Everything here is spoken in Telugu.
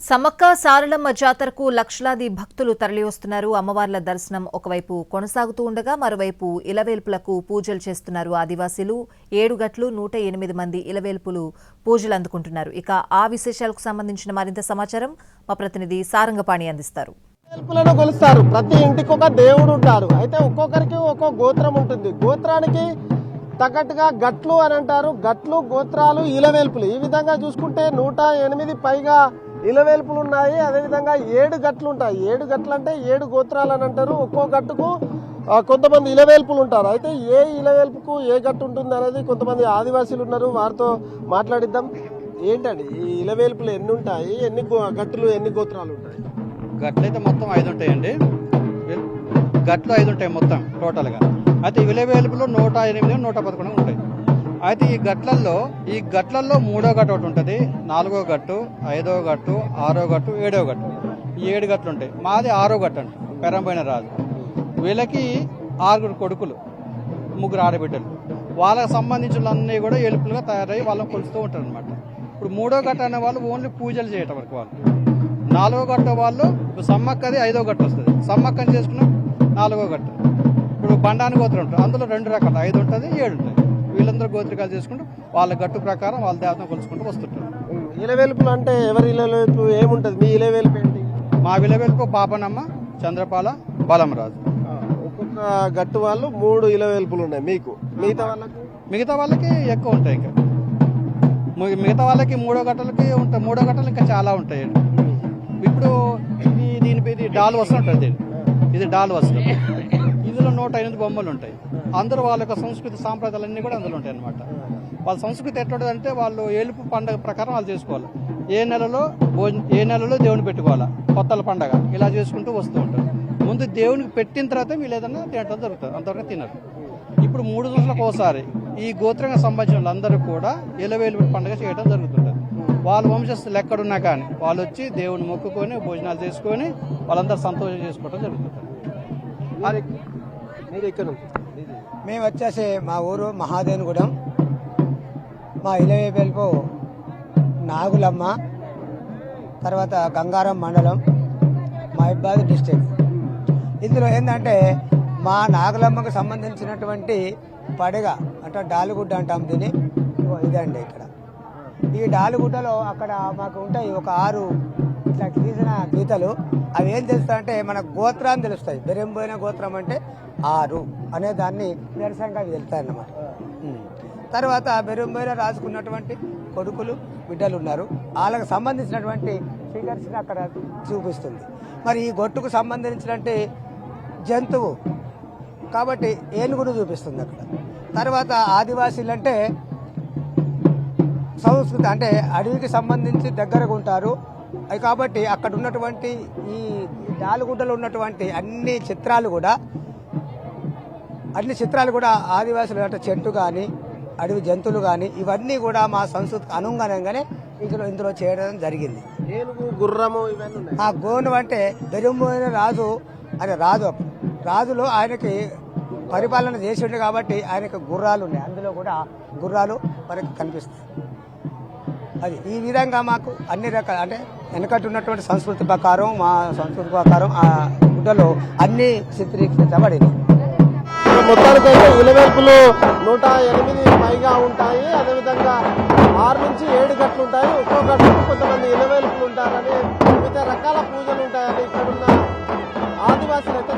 సమ్మక్క సారలమ్మ జాతరకు లక్షలాది భక్తులు తరలివస్తున్నారు. అమ్మవార్ల దర్శనం ఒకవైపు కొనసాగుతూ ఉండగా మరోవైపు ఇలవేల్పులకు పూజలు చేస్తున్నారు ఆదివాసీలు. ఏడు గట్లు నూట ఎనిమిది మంది ఇలవేల్పులు పూజలు అందుకుంటున్నారు. ఇక ఆ విశేషాలకు సంబంధించిన మరింత సమాచారం మా ప్రతినిధి సారంగపాణి అందిస్తారు. శిల్పులను కొలుస్తారు. ప్రతి ఇంటికి ఒక దేవుడు ఉంటారు అయితే ఒక్కొక్కరికి ఒక్కో గోత్రం ఉంటుంది. గోత్రానికి తగ్గట్టుగా గట్లు అని అంటారు. గట్లు గోత్రాలు ఇలవేల్పులు. ఈ విధంగా చూసుకుంటే నూట ఎనిమిది పైగా ఇలవేల్పులు ఉన్నాయి అదేవిధంగా ఏడు గట్లు ఉంటాయి ఏడు గట్లు అంటే ఏడు గోత్రాలు అని అంటారు. ఒక్కో గట్టుకు కొంతమంది ఇలవేల్పులు ఉంటారు అయితే ఏ ఇలవేల్పుకు ఏ గట్టు ఉంటుంది అనేది కొంతమంది ఆదివాసీలు ఉన్నారు వారితో మాట్లాడిద్దాం. ఏంటండి? ఈ ఇలవేల్పులు ఎన్ని ఉంటాయి ఎన్ని గో- ఎన్ని గోత్రాలు ఉంటాయి గట్లు అయితే మొత్తం ఐదు ఉంటాయండి గట్లు ఐదు ఉంటాయి మొత్తం టోటల్గా. అయితే ఇలవేల్పులు నూట ఎనిమిది నూట పదకొండు ఉంటాయి. అయితే ఈ గట్లల్లో ఈ గట్లల్లో మూడో గట్టు ఒకటి ఉంటుంది. నాలుగో గట్టు ఐదో గట్టు ఆరో గట్టు ఏడో గట్టు. ఈ ఏడు గట్లు ఉంటాయి. మాది ఆరో గట్టు అంట పెరంబైన రాజు. వీళ్ళకి ఆరుగురు కొడుకులు ముగ్గురు ఆడబిడ్డలు. వాళ్ళకి సంబంధించిన కూడా ఎలుపులుగా తయారయ్యి వాళ్ళని కొలుస్తూ ఉంటారు అనమాట ఇప్పుడు మూడో గట్ట అనే వాళ్ళు ఓన్లీ పూజలు చేయటం వరకు వాళ్ళు. నాలుగో గట్ట వాళ్ళు ఇప్పుడు సమ్మక్కది ఐదో గట్ట వస్తుంది. సమ్మక్కని చేసుకున్నాం నాలుగో గట్ట. ఇప్పుడు బండాని గోత్రం ఉంటుంది. అందులో రెండు రకాలు. ఐదు ఉంటుంది ఏడు ఉంటుంది. వీళ్ళందరూ గోత్రికాలు చేసుకుంటూ వాళ్ళ గట్టు ప్రకారం వాళ్ళ దేవతను కొలుచుకుంటూ వస్తుంటారు. ఇలవేల్పులు అంటే ఎవరి ఇలవేల్పు ఏముంటది? మీ ఇలవేల్పు ఏంటి? మా విలవెలుపు పాపనమ్మ చంద్రపాల బలంరాజు ఒక్కొక్క గట్టు వాళ్ళు మూడు ఇలవేల్పులు ఉన్నాయి మీకు. మిగతా వాళ్ళకు? మిగతా వాళ్ళకి ఎక్కువ ఉంటాయి ఇంకా. మి- మిగతా వాళ్ళకి మూడో గట్టలకి ఉంటాయి. మూడో గట్టలు ఇంకా చాలా ఉంటాయి. ఇప్పుడు ఇది దీని పేరు డాల్ వస్తుంటుంది ఇది డాల్ వస్తుంది ఇందులో నూట ఎనిమిది బొమ్మలు ఉంటాయి. అందరూ వాళ్ళ యొక్క సంస్కృతి సాంప్రదాయాలన్నీ కూడా అందులో ఉంటాయి అనమాట వాళ్ళ సంస్కృతి ఎట్లుంటుందంటే వాళ్ళు ఏలుపు పండగ ప్రకారం వాళ్ళు చేసుకోవాలి. ఏ నెలలో భోజనం ఏ నెలలో దేవుని పెట్టుకోవాలా? కొత్తల పండగ. ఇలా చేసుకుంటూ వస్తూ ఉంటారు. ముందు దేవునికి పెట్టిన తర్వాత వీళ్ళు ఏదన్నా తినటం జరుగుతుంది. అంతవరకు తినరు. ఇప్పుడు మూడు రోజులకు ఒకసారి ఈ గోత్రంగా సంబంధించిన వాళ్ళందరూ కూడా ఎలవేలు పండుగ చేయడం జరుగుతుంటుంది. వాళ్ళ వంశస్థులు ఎక్కడున్నా కానీ వాళ్ళు వచ్చి దేవుని మొక్కుకొని భోజనాలు చేసుకొని వాళ్ళందరూ సంతోషం చేసుకోవడం జరుగుతుంది మీరు ఇక్కడ మేము వచ్చేసి మా ఊరు మహాదేనుగూడెం మా ఇలవేపెల్పు నాగులమ్మ తర్వాత గంగారం మండలం మహిబాద్ డిస్టిక్ ఇందులో ఏంటంటే మా నాగులమ్మకు సంబంధించినటువంటి పడగ అంటే డాలుగుడ్డ అంటాం దీని ఇదండి ఇక్కడ. ఈ డాలుగుడ్డలో అక్కడ మాకు ఉంటాయి ఒక ఆరు ఇట్లా గీసిన గీతలు అవి ఏం తెలుస్తాయంటే మన గోత్రాన్ని తెలుస్తాయి. బెరెంబోయిన గోత్రం అంటే ఆరు అనే దాన్ని నిరసనగా అవి తెలుస్తాయి అన్నమాట తర్వాత బెరెంబోయిన రాసుకున్నటువంటి కొడుకులు బిడ్డలు ఉన్నారు. వాళ్ళకి సంబంధించినటువంటి ఫిగర్స్ని అక్కడ చూపిస్తుంది. మరి ఈ గొట్టుకు సంబంధించినటువంటి జంతువు కాబట్టి ఏనుగును చూపిస్తుంది అక్కడ. తర్వాత ఆదివాసీలు అంటే సంస్కృతి అంటే అడవికి సంబంధించి దగ్గరగా ఉంటారు. కాబట్టి అక్కడ ఉన్నటువంటి ఈ నాలుగుడ్డలో ఉన్నటువంటి అన్ని చిత్రాలు కూడా అన్ని చిత్రాలు కూడా ఆదివాసులు అంటే చెట్టు కానీ అడవి జంతువులు కానీ ఇవన్నీ కూడా మా సంస్కృతికి అనుగుణంగానే ఇందులో ఇందులో చేయడం జరిగింది. గుర్రము ఆ గోండు అంటే బెరుంబోయిన రాజు అనే రాజు. రాజులో ఆయనకి పరిపాలన చేసిండు కాబట్టి ఆయనకి గుర్రాలు ఉన్నాయి. అందులో కూడా గుర్రాలు మనకి కనిపిస్తాయి. అది ఈ విధంగా మాకు అన్ని రకాల అంటే వెనకటి ఉన్నటువంటి సంస్కృతి ప్రకారం మా సంస్కృతి ప్రకారం ఆ గుడ్డలో అన్ని చిత్రీకరించబడింది ఇక్కడ మొత్తానికైతే ఇలవేల్పులు నూట ఎనిమిది పైగా ఉంటాయి. అదేవిధంగా ఆరు నుంచి ఏడు గట్లు ఉంటాయి. ఒక్కో గట్టుకు కొంతమంది ఇలవేల్పులు ఉంటారని వివిధ రకాల పూజలు ఉంటాయని ఇక్కడున్న ఆదివాసులు అయితే